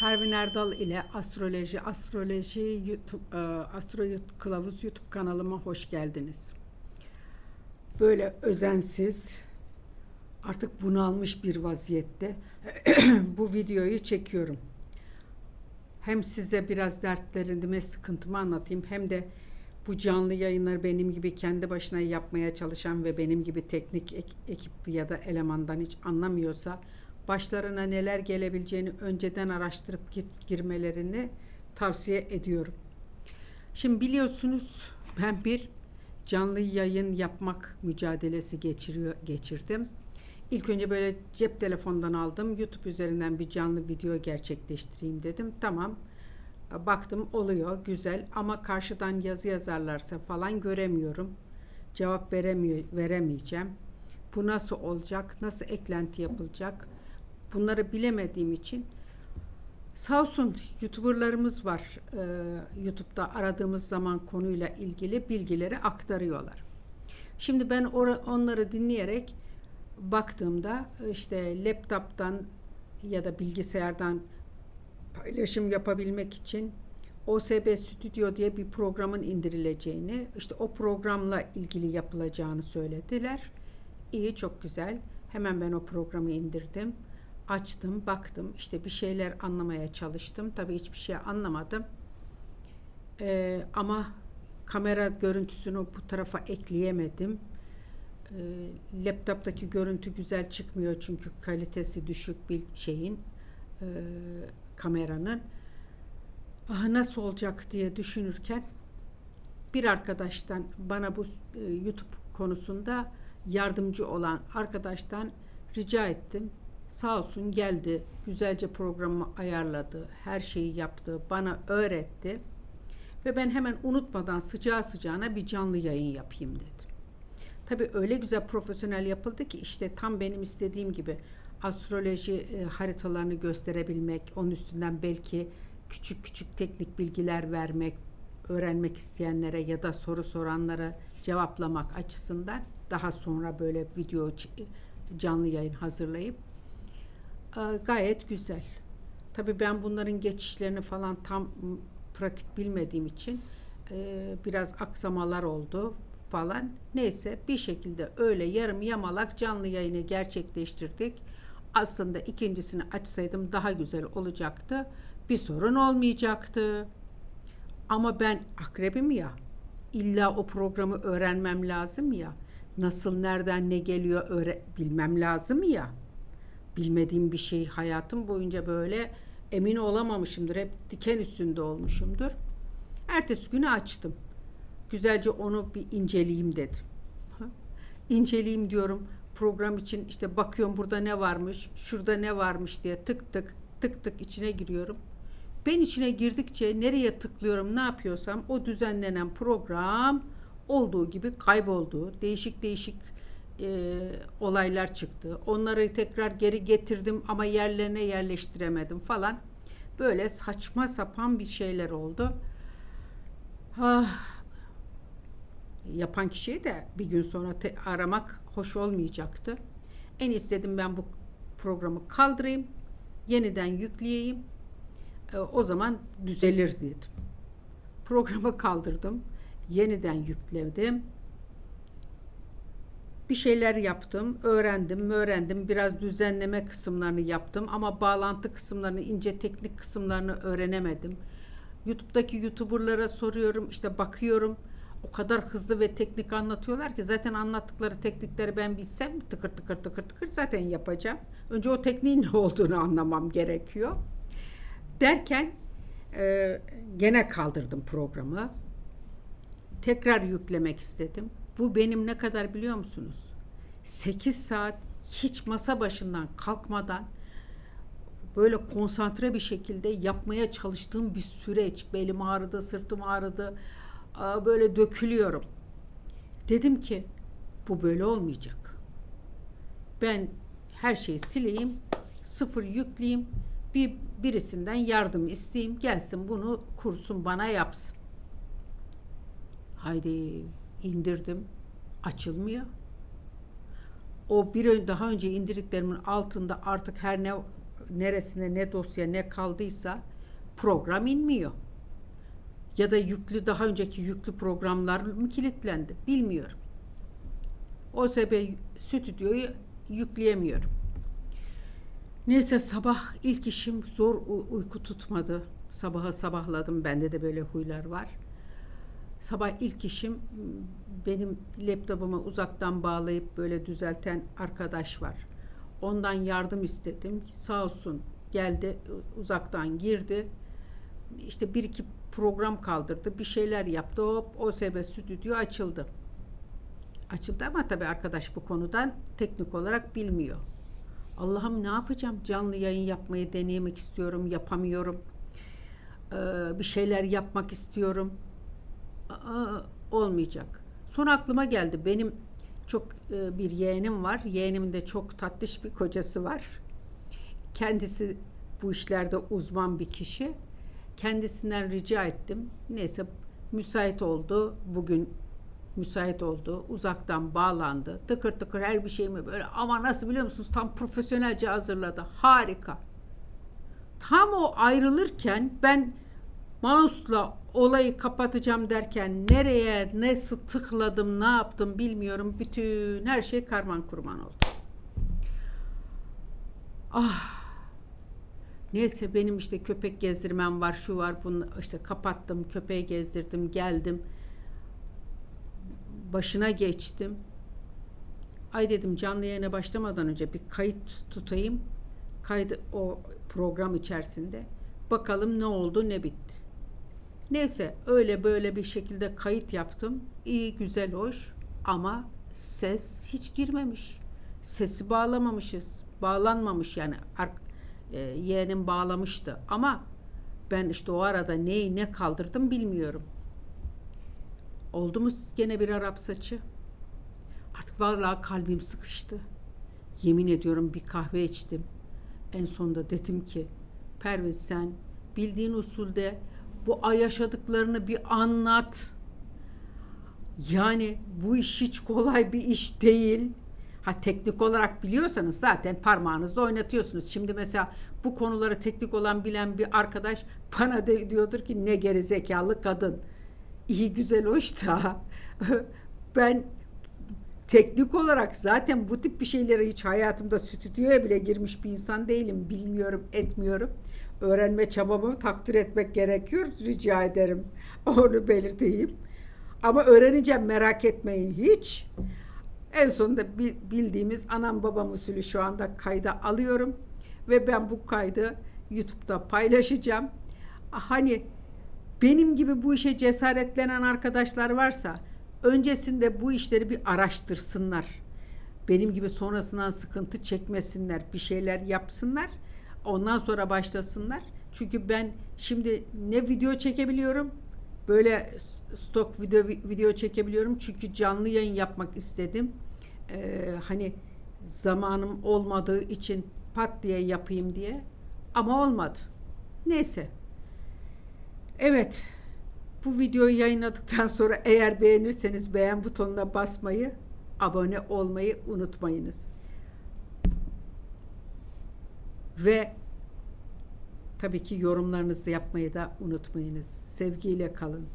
Pervin Erdal ile Astroloji, Astroloji YouTube, e, Astro Kılavuz YouTube kanalıma hoş geldiniz. Böyle özensiz, artık bunalmış bir vaziyette bu videoyu çekiyorum. Hem size biraz dertlerimi, sıkıntımı anlatayım hem de bu canlı yayınları benim gibi kendi başına yapmaya çalışan ve benim gibi teknik ek- ekip ya da elemandan hiç anlamıyorsa başlarına neler gelebileceğini önceden araştırıp gir- girmelerini tavsiye ediyorum. Şimdi biliyorsunuz ben bir canlı yayın yapmak mücadelesi geçiriyor geçirdim. İlk önce böyle cep telefondan aldım. YouTube üzerinden bir canlı video gerçekleştireyim dedim. Tamam. Baktım oluyor güzel ama karşıdan yazı yazarlarsa falan göremiyorum. Cevap veremiyor, veremeyeceğim. Bu nasıl olacak? Nasıl eklenti yapılacak? Bunları bilemediğim için sağ olsun YouTuber'larımız var. Ee, YouTube'da aradığımız zaman konuyla ilgili bilgileri aktarıyorlar. Şimdi ben onları dinleyerek baktığımda işte laptop'tan ya da bilgisayardan paylaşım yapabilmek için OSB Studio diye bir programın indirileceğini, işte o programla ilgili yapılacağını söylediler. İyi, çok güzel. Hemen ben o programı indirdim. Açtım, baktım. işte bir şeyler anlamaya çalıştım. Tabii hiçbir şey anlamadım. Ee, ama kamera görüntüsünü bu tarafa ekleyemedim. Ee, laptoptaki görüntü güzel çıkmıyor çünkü kalitesi düşük bir şeyin e, kameranın. Ah nasıl olacak diye düşünürken bir arkadaştan bana bu e, YouTube konusunda yardımcı olan arkadaştan rica ettim. Sağ olsun geldi, güzelce programı ayarladı, her şeyi yaptı, bana öğretti. Ve ben hemen unutmadan sıcağı sıcağına bir canlı yayın yapayım dedim. Tabii öyle güzel profesyonel yapıldı ki işte tam benim istediğim gibi astroloji e, haritalarını gösterebilmek, onun üstünden belki küçük küçük teknik bilgiler vermek, öğrenmek isteyenlere ya da soru soranlara cevaplamak açısından daha sonra böyle video canlı yayın hazırlayıp gayet güzel. Tabii ben bunların geçişlerini falan tam pratik bilmediğim için e, biraz aksamalar oldu falan. Neyse bir şekilde öyle yarım yamalak canlı yayını gerçekleştirdik. Aslında ikincisini açsaydım daha güzel olacaktı. Bir sorun olmayacaktı. Ama ben akrebim ya. İlla o programı öğrenmem lazım ya. Nasıl nereden ne geliyor öğre bilmem lazım ya. Bilmediğim bir şey hayatım boyunca böyle emin olamamışımdır. Hep diken üstünde olmuşumdur. Ertesi günü açtım. Güzelce onu bir inceleyeyim dedim. İnceleyeyim diyorum. Program için işte bakıyorum burada ne varmış, şurada ne varmış diye tık tık tık tık içine giriyorum. Ben içine girdikçe nereye tıklıyorum, ne yapıyorsam o düzenlenen program olduğu gibi kayboldu. Değişik değişik e, olaylar çıktı. Onları tekrar geri getirdim ama yerlerine yerleştiremedim falan. Böyle saçma sapan bir şeyler oldu. Ah, yapan kişiyi de bir gün sonra te- aramak hoş olmayacaktı. En istedim ben bu programı kaldırayım, yeniden yükleyeyim. E, o zaman düzelir dedim. Programı kaldırdım, yeniden yükledim. Bir şeyler yaptım, öğrendim, öğrendim. Biraz düzenleme kısımlarını yaptım ama bağlantı kısımlarını, ince teknik kısımlarını öğrenemedim. YouTube'daki YouTuber'lara soruyorum, işte bakıyorum. O kadar hızlı ve teknik anlatıyorlar ki zaten anlattıkları teknikleri ben bilsem tıkır tıkır tıkır tıkır zaten yapacağım. Önce o tekniğin ne olduğunu anlamam gerekiyor. Derken e, gene kaldırdım programı. Tekrar yüklemek istedim. Bu benim ne kadar biliyor musunuz? 8 saat hiç masa başından kalkmadan böyle konsantre bir şekilde yapmaya çalıştığım bir süreç. Belim ağrıdı, sırtım ağrıdı. Böyle dökülüyorum. Dedim ki bu böyle olmayacak. Ben her şeyi sileyim, sıfır yükleyeyim, bir birisinden yardım isteyeyim, gelsin bunu kursun bana yapsın. Haydi indirdim, açılmıyor. O bir daha önce indirdiklerimin altında artık her ne neresine ne dosya ne kaldıysa program inmiyor. Ya da yüklü daha önceki yüklü programlar mı kilitlendi bilmiyorum. OSB stüdyoyu yükleyemiyorum. Neyse sabah ilk işim zor uyku tutmadı. Sabaha sabahladım. Bende de böyle huylar var. Sabah ilk işim m, benim laptopumu uzaktan bağlayıp böyle düzelten arkadaş var. Ondan yardım istedim. Sağ olsun geldi uzaktan girdi. İşte bir iki program kaldırdı. Bir şeyler yaptı. Hop OSB stüdyo açıldı. Açıldı ama tabii arkadaş bu konudan teknik olarak bilmiyor. Allah'ım ne yapacağım? Canlı yayın yapmayı denemek istiyorum, yapamıyorum. Ee, bir şeyler yapmak istiyorum. Aa, olmayacak. Sonra aklıma geldi. Benim çok e, bir yeğenim var. Yeğenimin de çok tatlış bir kocası var. Kendisi bu işlerde uzman bir kişi. Kendisinden rica ettim. Neyse müsait oldu. Bugün müsait oldu. Uzaktan bağlandı. Tıkır tıkır her bir şeyimi böyle ama nasıl biliyor musunuz? Tam profesyonelce hazırladı. Harika. Tam o ayrılırken ben mouse'la olayı kapatacağım derken nereye nasıl tıkladım ne yaptım bilmiyorum. Bütün her şey karman kurman oldu. Ah Neyse benim işte köpek gezdirmem var, şu var, bunu işte kapattım, köpeği gezdirdim, geldim. Başına geçtim. Ay dedim canlı yayına başlamadan önce bir kayıt tutayım. Kaydı o program içerisinde. Bakalım ne oldu, ne bitti. Neyse öyle böyle bir şekilde kayıt yaptım. İyi, güzel, hoş ama ses hiç girmemiş. Sesi bağlamamışız. Bağlanmamış yani. E, yeğenim bağlamıştı ama ben işte o arada neyi ne kaldırdım bilmiyorum. Oldu mu gene bir Arap saçı? Artık vallahi kalbim sıkıştı. Yemin ediyorum bir kahve içtim. En sonunda dedim ki Perviz sen bildiğin usulde bu yaşadıklarını bir anlat. Yani bu iş hiç kolay bir iş değil. Ha teknik olarak biliyorsanız zaten parmağınızda oynatıyorsunuz. Şimdi mesela bu konuları teknik olan bilen bir arkadaş bana de diyordur ki ne geri zekalı kadın. İyi güzel hoş da ben teknik olarak zaten bu tip bir şeylere hiç hayatımda stüdyoya bile girmiş bir insan değilim. Bilmiyorum, etmiyorum. Öğrenme çabamı takdir etmek gerekiyor. Rica ederim. Onu belirteyim. Ama öğreneceğim merak etmeyin hiç. En sonunda bi- bildiğimiz anam babam usulü şu anda kayda alıyorum. Ve ben bu kaydı YouTube'da paylaşacağım. Hani benim gibi bu işe cesaretlenen arkadaşlar varsa öncesinde bu işleri bir araştırsınlar. Benim gibi sonrasından sıkıntı çekmesinler, bir şeyler yapsınlar. Ondan sonra başlasınlar. Çünkü ben şimdi ne video çekebiliyorum, böyle stok video video çekebiliyorum. Çünkü canlı yayın yapmak istedim. Ee, hani zamanım olmadığı için pat diye yapayım diye. Ama olmadı. Neyse. Evet. Bu videoyu yayınladıktan sonra eğer beğenirseniz beğen butonuna basmayı, abone olmayı unutmayınız. Ve tabii ki yorumlarınızı yapmayı da unutmayınız. Sevgiyle kalın.